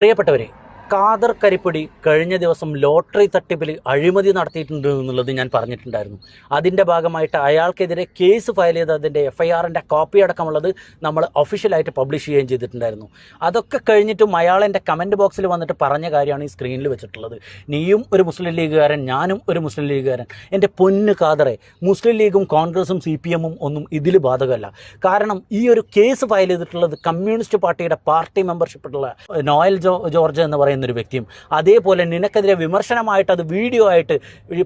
പ്രിയപ്പെട്ടവരെ ഖാദർ കരിപ്പൊടി കഴിഞ്ഞ ദിവസം ലോട്ടറി തട്ടിപ്പിൽ അഴിമതി നടത്തിയിട്ടുണ്ട് എന്നുള്ളത് ഞാൻ പറഞ്ഞിട്ടുണ്ടായിരുന്നു. അതിന്റെ ഭാഗമായിട്ട് അയാൾക്കെതിരെ കേസ് ഫയൽ ചെയ്ത് അതിന്റെ എഫ് ഐ ആറിന്റെ കോപ്പി അടക്കമുള്ളത് നമ്മൾ ഒഫീഷ്യലായിട്ട് പബ്ലിഷ് ചെയ്യുകയും ചെയ്തിട്ടുണ്ടായിരുന്നു. അതൊക്കെ കഴിഞ്ഞിട്ടും അയാൾ എന്റെ കമന്റ് ബോക്സിൽ വന്നിട്ട് പറഞ്ഞ കാര്യമാണ് ഈ സ്ക്രീനിൽ വെച്ചിട്ടുള്ളത്. നീയും ഒരു മുസ്ലിം ലീഗുകാരൻ ഞാനും ഒരു മുസ്ലിം ലീഗുകാരൻ. എന്റെ പൊന്ന് ഖാദറെ മുസ്ലിം ലീഗും കോൺഗ്രസും സി പി എമ്മും ഒന്നും ഇതിൽ ബാധകമല്ല. കാരണം ഈ ഒരു കേസ് ഫയൽ ചെയ്തിട്ടുള്ളത് കമ്മ്യൂണിസ്റ്റ് പാർട്ടിയുടെ പാർട്ടി മെമ്പർഷിപ്പുള്ള നോയൽ ജോ ജോർജ് എന്ന് പറയുന്ന ഒരു വ്യക്തിയും. അതേപോലെ നിനക്കെതിരെ വിമർശനമായിട്ട് അത് വീഡിയോ ആയിട്ട്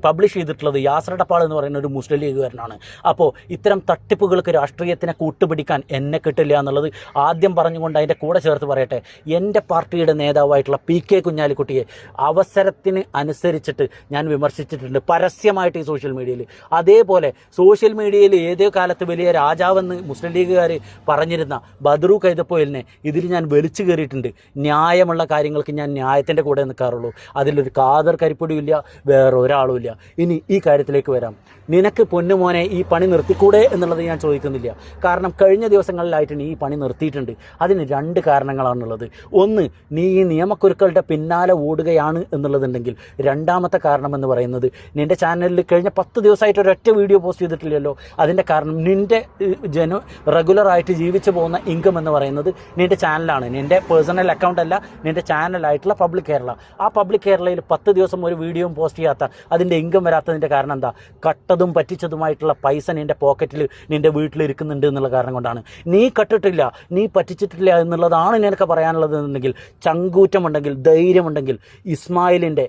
പബ്ലിഷ് ചെയ്തിട്ടുള്ളത് യാസർ എന്ന് പറയുന്ന ഒരു മുസ്ലിം ലീഗുകാരനാണ്. അപ്പോൾ ഇത്തരം തട്ടിപ്പുകൾക്ക് രാഷ്ട്രീയത്തിനെ കൂട്ടുപിടിക്കാൻ എന്നെ കിട്ടില്ല എന്നുള്ളത് ആദ്യം പറഞ്ഞുകൊണ്ട് അതിന്റെ കൂടെ ചേർത്ത് പറയട്ടെ. എന്റെ പാർട്ടിയുടെ നേതാവായിട്ടുള്ള പി കെ കുഞ്ഞാലിക്കുട്ടിയെ അവസരത്തിന് അനുസരിച്ചിട്ട് ഞാൻ വിമർശിച്ചിട്ടുണ്ട് പരസ്യമായിട്ട് ഈ സോഷ്യൽ മീഡിയയിൽ അതേപോലെ സോഷ്യൽ മീഡിയയിൽ ഏതോ കാലത്ത് വലിയ രാജാവെന്ന് മുസ്ലിം ലീഗുകാർ പറഞ്ഞിരുന്ന ബദ്രു കൈതപ്പോയിലിനെ ഇതിൽ ഞാൻ വലിച്ചു കയറിയിട്ടുണ്ട്. ന്യായമുള്ള കാര്യങ്ങൾക്ക് ഞാൻ ന്യായത്തിന്റെ കൂടെ നിൽക്കാറുള്ളൂ. അതിലൊരു കാതർ കരിപ്പൊടിയില്ല വേറെ ഒരാളും ഇല്ല ഇനി ഈ കാര്യത്തിലേക്ക് വരാം. നിനക്ക് പൊന്നുമോനെ ഈ പണി നിർത്തിക്കൂടെ എന്നുള്ളത് ഞാൻ ചോദിക്കുന്നില്ല. കാരണം കഴിഞ്ഞ ദിവസങ്ങളിലായിട്ട് നീ ഈ പണി നിർത്തിയിട്ടുണ്ട്. അതിന് രണ്ട് കാരണങ്ങളാണുള്ളത്. ഒന്ന് നീ ഈ നിയമക്കുരുക്കളുടെ പിന്നാലെ ഓടുകയാണ് എന്നുള്ളതുണ്ടെങ്കിൽ രണ്ടാമത്തെ കാരണം എന്ന് പറയുന്നത് നിന്റെ ചാനലിൽ കഴിഞ്ഞ പത്ത് ദിവസമായിട്ട് ഒരൊറ്റ വീഡിയോ പോസ്റ്റ് ചെയ്തിട്ടില്ലല്ലോ. അതിന്റെ കാരണം നിന്റെ ജന റെഗുലറായിട്ട് ജീവിച്ചു പോകുന്ന ഇൻകം എന്ന് പറയുന്നത് നിന്റെ ചാനലാണ്. നിന്റെ പേഴ്സണൽ അക്കൗണ്ട് അല്ല നിന്റെ ചാനലായിട്ടുള്ള പബ്ലിക് കേരള. ആ പബ്ലിക് കേരളയിൽ പത്ത് ദിവസം ഒരു വീഡിയോ പോസ്റ്റ് ചെയ്യാത്ത അതിന്റെ ഇൻകം വരാത്തതിന്റെ കാരണം എന്താ? കട്ടതും പറ്റിച്ചതുമായിട്ടുള്ള പൈസ നിന്റെ പോക്കറ്റിൽ നിന്റെ വീട്ടിൽ ഇരിക്കുന്നുണ്ട് എന്നുള്ള കാരണം കൊണ്ടാണ്. നീ കട്ടിട്ടില്ല നീ പറ്റിച്ചിട്ടില്ല എന്നുള്ളതാണ് നിനക്ക് പറയാനുള്ളത് എന്നുണ്ടെങ്കിൽ ചങ്കൂറ്റമുണ്ടെങ്കിൽ ധൈര്യമുണ്ടെങ്കിൽ ഇസ്മായിലിന്റെ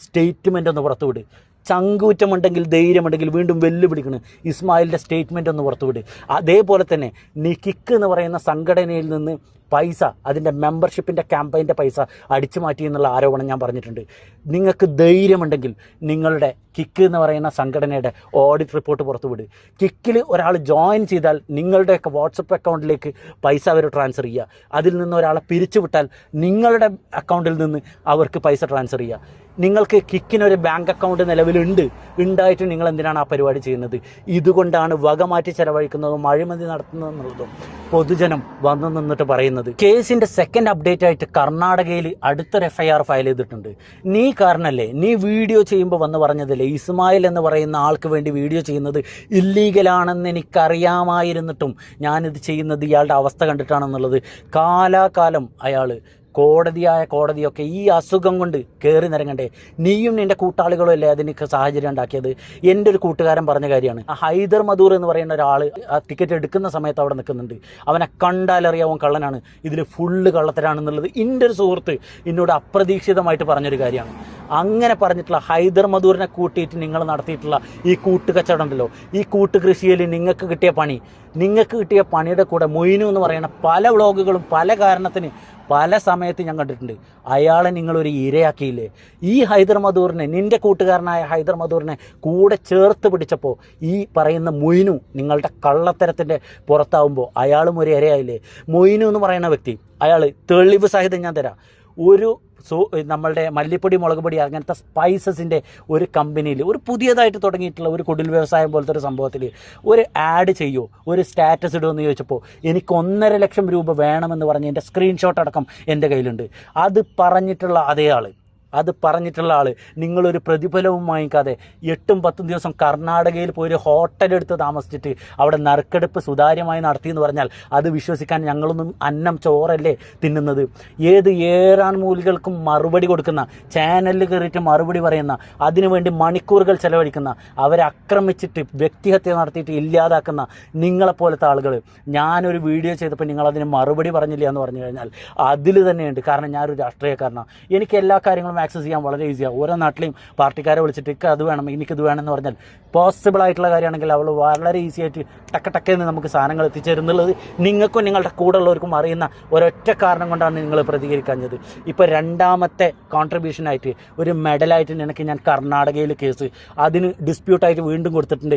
സ്റ്റേറ്റ്മെന്റ് ഒന്ന് പുറത്തുവിട് ചങ്കൂറ്റമുണ്ടെങ്കിൽ ധൈര്യമുണ്ടെങ്കിൽ വീണ്ടും വെല്ലുവിളിക്കണം. ഇസ്മായിലിന്റെ സ്റ്റേറ്റ്മെന്റ് ഒന്ന് പുറത്തുവിട് അതേപോലെ തന്നെ നിക്കിക്ക് എന്ന് പറയുന്ന സംഘടനയിൽ നിന്ന് പൈസ അതിന്റെ മെമ്പർഷിപ്പിന്റെ ക്യാമ്പയിന്റെ പൈസ അടിച്ചു മാറ്റി എന്നുള്ള ആരോപണം ഞാൻ പറഞ്ഞിട്ടുണ്ട്. നിങ്ങൾക്ക് ധൈര്യമുണ്ടെങ്കിൽ നിങ്ങളുടെ കിക്ക് എന്ന് പറയുന്ന സംഘടനയുടെ ഓഡിറ്റ് റിപ്പോർട്ട് പുറത്തുവിട്. കിക്കിൽ ഒരാൾ ജോയിൻ ചെയ്താൽ നിങ്ങളുടെയൊക്കെ വാട്സപ്പ് അക്കൗണ്ടിലേക്ക് പൈസ അവർ ട്രാൻസ്ഫർ ചെയ്യുക. അതിൽ നിന്ന് ഒരാളെ പിരിച്ചുവിട്ടാൽ നിങ്ങളുടെ അക്കൗണ്ടിൽ നിന്ന് അവർക്ക് പൈസ ട്രാൻസ്ഫർ ചെയ്യുക. നിങ്ങൾക്ക് കിക്കിനൊരു ബാങ്ക് അക്കൗണ്ട് നിലവിലുണ്ട്. ഉണ്ടായിട്ട് നിങ്ങൾ എന്തിനാണ് ആ പരിപാടി ചെയ്യുന്നത്? ഇതുകൊണ്ടാണ് വക മാറ്റി ചെലവഴിക്കുന്നതും അഴിമതി നടത്തുന്നതെന്നുള്ളതും പൊതുജനം വന്നു നിന്നിട്ട് പറയുന്നത്. കേസിന്റെ സെക്കൻഡ് അപ്ഡേറ്റ് ആയിട്ട് കർണാടകയിൽ അടുത്തൊരു എഫ്ഐആർ ഫയൽ ചെയ്തിട്ടുണ്ട്. നീ കാരണല്ലേ? നീ വീഡിയോ ചെയ്യുമ്പോൾ വന്ന് പറഞ്ഞതല്ലേ? ഇസ്മായിൽ എന്ന് പറയുന്ന ആൾക്ക് വേണ്ടി വീഡിയോ ചെയ്യുന്നത് ഇല്ലീഗലാണെന്ന് എനിക്കറിയാമായിരുന്നിട്ടും ഞാനിത് ചെയ്യുന്നത് ഇയാളുടെ അവസ്ഥ കണ്ടിട്ടാണെന്നുള്ളത് കാലാകാലം അയാൾ കോടതിയായ കോടതിയൊക്കെ ഈ അസുഖം കൊണ്ട് കയറി നിരങ്ങണ്ടേ. നീയും നിന്റെ കൂട്ടാളികളും അല്ലേ അതിനൊക്കെ സാഹചര്യം ഉണ്ടാക്കിയത്? എന്റെ ഒരു കൂട്ടുകാരൻ പറഞ്ഞ കാര്യമാണ്. ഹൈദർ മധൂർ എന്ന് പറയുന്ന ഒരാൾ ആ ടിക്കറ്റ് എടുക്കുന്ന സമയത്ത് അവിടെ നിൽക്കുന്നുണ്ട്. അവനെ കണ്ടാലറിയാവും കള്ളനാണ്? ഇതിൽ ഫുള്ള് കള്ളത്തരാണെന്നുള്ളത് എന്റെ ഒരു സുഹൃത്ത് എന്നോട് അപ്രതീക്ഷിതമായിട്ട് പറഞ്ഞൊരു കാര്യമാണ്. അങ്ങനെ പറഞ്ഞിട്ടുള്ള ഹൈദർ മധൂറിനെ കൂട്ടിയിട്ട് നിങ്ങൾ നടത്തിയിട്ടുള്ള ഈ കൂട്ടുകച്ചവടം ഉണ്ടല്ലോ ഈ കൂട്ടുകൃഷിയിൽ നിങ്ങൾക്ക് കിട്ടിയ പണി നിങ്ങൾക്ക് കിട്ടിയ പണിയുടെ കൂടെ മൊയ്നു എന്ന് പറയുന്ന പല വ്ളോഗുകളും പല കാരണത്തിന് പല സമയത്ത് ഞാൻ കണ്ടിട്ടുണ്ട്. അയാളെ നിങ്ങളൊരു ഇരയാക്കിയില്ലേ? ഈ ഹൈദർ മധൂറിനെ നിന്റെ കൂട്ടുകാരനായ ഹൈദർ മധൂറിനെ കൂടെ ചേർത്ത് പിടിച്ചപ്പോൾ ഈ പറയുന്ന മൊയ്നു നിങ്ങളുടെ കള്ളത്തരത്തിന്റെ പുറത്താവുമ്പോൾ അയാളും ഒരു ഇരയായില്ലേ? മൊയ്നു എന്ന് പറയുന്ന വ്യക്തി അയാൾ തെളിവ് സഹിതം ഞാൻ തരാം. ഒരു സോ നമ്മളുടെ മല്ലിപ്പൊടി മുളക് പൊടി അങ്ങനത്തെ സ്പൈസസിന്റെ ഒരു കമ്പനിയിൽ ഒരു പുതിയതായിട്ട് തുടങ്ങിയിട്ടുള്ള ഒരു കുടിൽ വ്യവസായം പോലത്തെ ഒരു സംഭവത്തിൽ ഒരു ആഡ് ചെയ്യുമോ ഒരു സ്റ്റാറ്റസ് ഇടുമെന്ന് ചോദിച്ചപ്പോൾ എനിക്ക് ഒന്നര ലക്ഷം രൂപ വേണമെന്ന് പറഞ്ഞ് എന്റെ സ്ക്രീൻഷോട്ട് അടക്കം എന്റെ കയ്യിലുണ്ട്. അത് പറഞ്ഞിട്ടുള്ള അതേ ആൾ അത് പറഞ്ഞിട്ടുള്ള ആൾ നിങ്ങളൊരു പ്രതിഫലവും വാങ്ങിക്കാതെ എട്ടും പത്തും ദിവസം കർണാടകയിൽ പോയി ഒരു ഹോട്ടലെടുത്ത് താമസിച്ചിട്ട് അവിടെ നറുക്കെടുപ്പ് സുതാര്യമായി നടത്തി എന്ന് പറഞ്ഞാൽ അത് വിശ്വസിക്കാൻ ഞങ്ങളൊന്നും അന്നം ചോറല്ലേ തിന്നുന്നത്. ഏത് ഏറാൻ മൂലികൾക്കും മറുപടി കൊടുക്കുന്ന ചാനലിൽ കയറിയിട്ട് മറുപടി പറയുന്ന അതിനുവേണ്ടി മണിക്കൂറുകൾ ചെലവഴിക്കുന്ന അവരെ ആക്രമിച്ചിട്ട് വ്യക്തിഹത്യ നടത്തിയിട്ട് ഇല്ലാതാക്കുന്ന നിങ്ങളെപ്പോലത്തെ ആളുകൾ ഞാനൊരു വീഡിയോ ചെയ്തപ്പോൾ നിങ്ങളതിന് മറുപടി പറഞ്ഞില്ല എന്ന് പറഞ്ഞു കഴിഞ്ഞാൽ അതിൽ തന്നെയുണ്ട്. കാരണം ഞാനൊരു രാഷ്ട്രീയക്കാരനാണ് എനിക്ക് എല്ലാ കാര്യങ്ങളും ആക്സസ് ചെയ്യാൻ വളരെ ഈസിയാണ് ഓരോ നാട്ടിലെയും പാർട്ടിക്കാരെ വിളിച്ചിട്ട് ഇക്ക അത് വേണം എനിക്കത് എന്ന് പറഞ്ഞാൽ പോസിബിൾ ആയിട്ടുള്ള കാര്യമാണെങ്കിൽ അവൾ വളരെ ഈസി ആയിട്ട് ടക്ക ടക്കേന്ന് നമുക്ക് സാധനങ്ങൾ എത്തിച്ചേരുന്നുള്ളത് നിങ്ങൾക്കും നിങ്ങളുടെ കൂടെ ഉള്ളവർക്കും അറിയുന്ന ഒരൊറ്റ കാരണം കൊണ്ടാണ് നിങ്ങൾ പ്രതികരിക്കാഞ്ഞത്. ഇപ്പോൾ രണ്ടാമത്തെ കോൺട്രിബ്യൂഷനായിട്ട് ഒരു മെഡലായിട്ട് നിനക്ക് ഞാൻ കർണാടകയിൽ കേസ് അതിന് ഡിസ്പ്യൂട്ടായിട്ട് വീണ്ടും കൊടുത്തിട്ടുണ്ട്.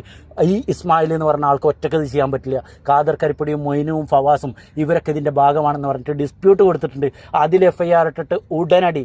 ഈ ഇസ്മായിൽ എന്ന് പറഞ്ഞ ആൾക്ക് ഒറ്റയ്ക്ക് ഇത് ചെയ്യാൻ പറ്റില്ല. ഖാദർ കരിപ്പടിയും മൊയിനും ഫവാസും ഇവരൊക്കെ ഇതിന്റെ ഭാഗമാണെന്ന് പറഞ്ഞിട്ട് ഡിസ്പ്യൂട്ട് കൊടുത്തിട്ടുണ്ട്. അതിൽ എഫ് ഐ ആർ ഇട്ടിട്ട് ഉടനടി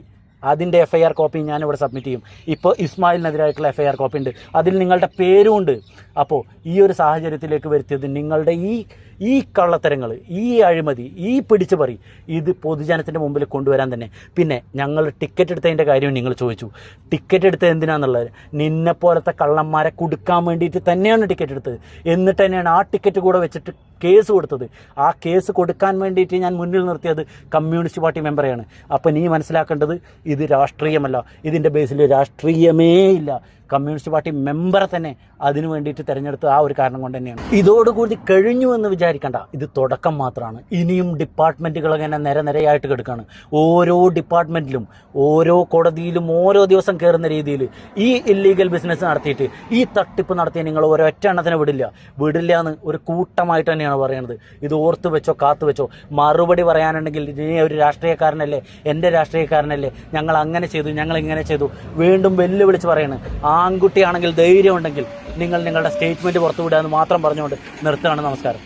അതിന്റെ എഫ് ഐ ആർ കോപ്പി ഞാൻ ഇവിടെ സബ്മിറ്റ് ചെയ്യും. ഇപ്പോൾ ഇസ്മായിലിനെതിരായിട്ടുള്ള എഫ് ഐ ആർ കോപ്പി ഉണ്ട്. അതിൽ നിങ്ങളുടെ പേരും ഉണ്ട്. അപ്പോൾ ഈ ഒരു സാഹചര്യത്തിലേക്ക് വരുത്തിയത് നിങ്ങളുടെ ഈ ഈ കള്ളത്തരങ്ങൾ ഈ അഴിമതി ഈ പിടിച്ചു പറി ഇത് പൊതുജനത്തിന്റെ മുമ്പിൽ കൊണ്ടുവരാൻ തന്നെ. പിന്നെ ഞങ്ങൾ ടിക്കറ്റ് എടുത്തതിന്റെ കാര്യം നിങ്ങൾ ചോദിച്ചു. ടിക്കറ്റ് എടുത്തത് നിന്നെ പോലത്തെ കള്ളന്മാരെ കൊടുക്കാൻ വേണ്ടിയിട്ട് തന്നെയാണ് ടിക്കറ്റ് എടുത്തത്. എന്നിട്ട് തന്നെയാണ് ആ ടിക്കറ്റ് കൂടെ വെച്ചിട്ട് കേസ് കൊടുത്തത്. ആ കേസ് കൊടുക്കാൻ വേണ്ടിയിട്ട് ഞാൻ മുന്നിൽ നിർത്തിയത് കമ്മ്യൂണിസ്റ്റ് പാർട്ടി മെമ്പറെയാണ്. അപ്പോൾ നീ മനസ്സിലാക്കേണ്ടത് ഇത് രാഷ്ട്രീയമല്ല. ഇതിന്റെ ബേസിൽ രാഷ്ട്രീയമേ ഇല്ല. കമ്മ്യൂണിസ്റ്റ് പാർട്ടി മെമ്പറെ തന്നെ അതിനു വേണ്ടിയിട്ട് തിരഞ്ഞെടുത്ത ആ ഒരു കാരണം കൊണ്ട് തന്നെയാണ്. ഇതോടുകൂടി കഴിഞ്ഞു എന്ന് വിചാരിക്കേണ്ട. ഇത് തുടക്കം മാത്രമാണ് ഇനിയും ഡിപ്പാർട്ട്മെന്റുകൾ അങ്ങനെ നിര നിരയായിട്ട് കിടക്കുകയാണ് ഓരോ ഡിപ്പാർട്ട്മെന്റിലും ഓരോ കോടതിയിലും ഓരോ ദിവസം കയറുന്ന രീതിയിൽ ഈ ഇല്ലീഗൽ ബിസിനസ് നടത്തിയിട്ട് ഈ തട്ടിപ്പ് നടത്തിയ നിങ്ങൾ ഒരൊറ്റ എണ്ണത്തിനെ വിടില്ല. വിടില്ല എന്ന് ഒരു കൂട്ടമായിട്ട് തന്നെയാണ് പറയുന്നത്. ഇത് ഓർത്ത് വെച്ചോ കാത്തു വെച്ചോ. മറുപടി പറയാനുണ്ടെങ്കിൽ നീ ഒരു രാഷ്ട്രീയക്കാരനല്ലേ? എന്റെ രാഷ്ട്രീയക്കാരനല്ലേ? ഞങ്ങൾ അങ്ങനെ ചെയ്തു ഞങ്ങൾ ഇങ്ങനെ ചെയ്തു. വീണ്ടും വെല്ലുവിളിച്ച് പറയണ്. ആൺകുട്ടിയാണെങ്കിൽ ധൈര്യം ഉണ്ടെങ്കിൽ നിങ്ങൾ നിങ്ങളുടെ സ്റ്റേറ്റ്മെന്റ് പുറത്തുവിടുക എന്ന് മാത്രം പറഞ്ഞുകൊണ്ട് നിർത്തുകയാണ് നമസ്കാരം.